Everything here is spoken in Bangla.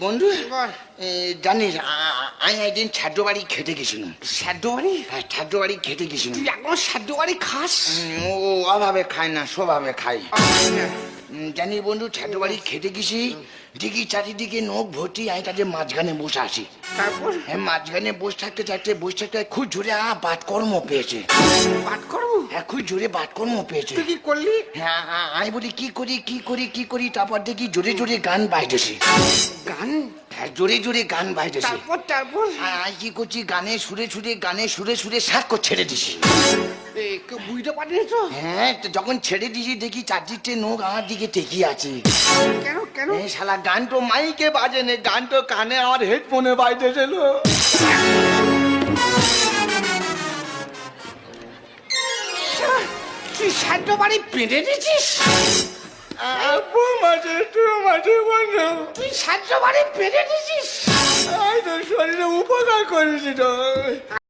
বন্ধু। জানিস আমি একদিন ছাদ্য বাড়ি খেতে গেছিলাম। সাদ্য বাড়ি হ্যাঁ ছাদ্য বাড়ি খেতে গেছিলাম। তুই এখন সাদ্য বাড়ি খাস ও অভাবে খায় না স্বভাবে খাই জানিস বন্ধু ছাদ্র বাড়ি খেতে গেছি। দেখি চারিদিকে নোক ভর্তি আমি তাদের মাঝখানে বসে আছি। তারপর? হ্যাঁ মাঝখানে বসে থাকতে থাকতে বসে থাকতে খুব জোরে আ বাতকর্ম পেয়েছে। করব হ্যাঁ খুব জোরে বাতকর্ম পেয়েছে। তুই কি করলি? হ্যাঁ হ্যাঁ, আমি বলি কি করি কি করি কি করি? তারপর দেখি জোরে জোরে গান বাইতেছে গান? হ্যাঁ জোরে জোরে গান বাইতেছে তারপর তারপর? আর আমি কি করছি? গানে সুরে সুরে গানে সুরে সুরে সাক্ষ্য ছেড়ে দিছি। বুঝতে পারিনি হ্যাঁ তো যখন ছেড়ে দিছি দেখি চারদিকটা নোক আমার দিকে তেকিয়ে আছে। কেন কেন? এই শালা গান তো মাইকে বাজে নে গান তো কানে আমার হেডফোনে বাইতেছিল তুই সাধ্য বাড়ি দিছিস আপু মাঝে টু মাঝে বন্ধু তুই সাধ্য বাড়ি আই তো শরীরে উপকার করেছি তো।